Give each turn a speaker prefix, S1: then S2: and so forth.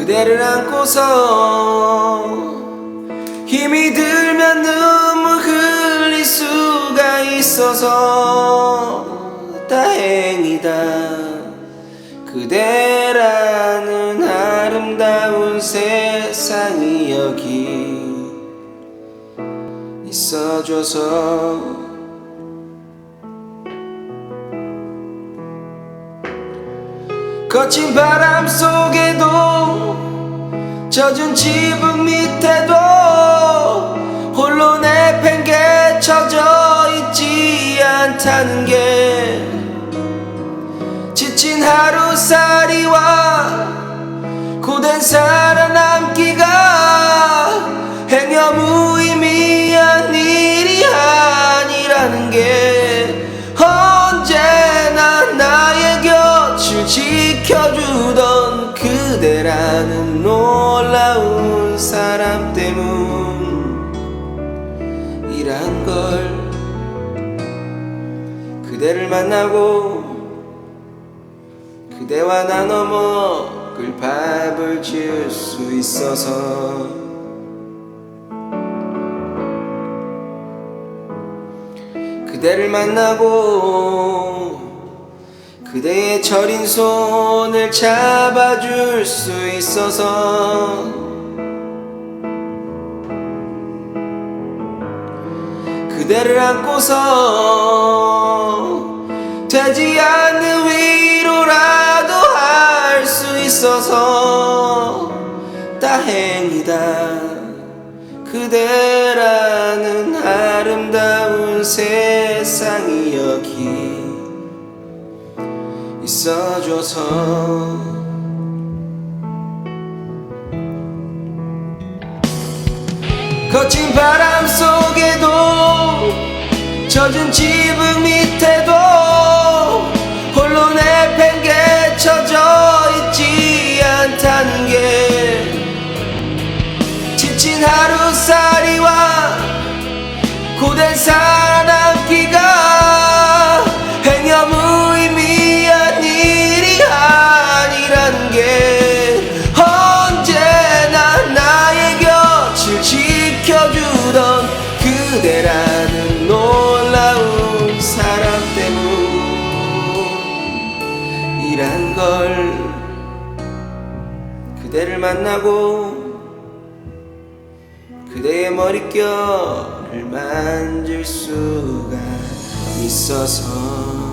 S1: 그대를 안고서 힘이 들면 눈물 흘릴 수가 있어서 다행이다. 그대라는 아름다운 세상이 여기 있어줘서 거친 바람 속에도 젖은 지붕 밑에도 홀로 내팽개쳐져 있지 않다는 게 지친 하루살이와 고된 살아남기가 사람 때문이란 걸 그대를 만나고 그대와 나눠 먹을 밥을 지을 수 있어서 그대를 만나고 그대의 저린 손을 잡아줄 수 있어서 그대를 안고서 되지 않는 위로라도 할 수 있어서 다행이다. 그대라는 아름다운 세상이 여기 있어줘서 거친 바람 속에도 젖은 지붕 밑에도 홀로 내팽개쳐져 있지 않다는 게. 지친 하루살이와 고된 사 사람 때문이란 걸 그대를 만나고 그대의 머릿결을 만질 수가 있어서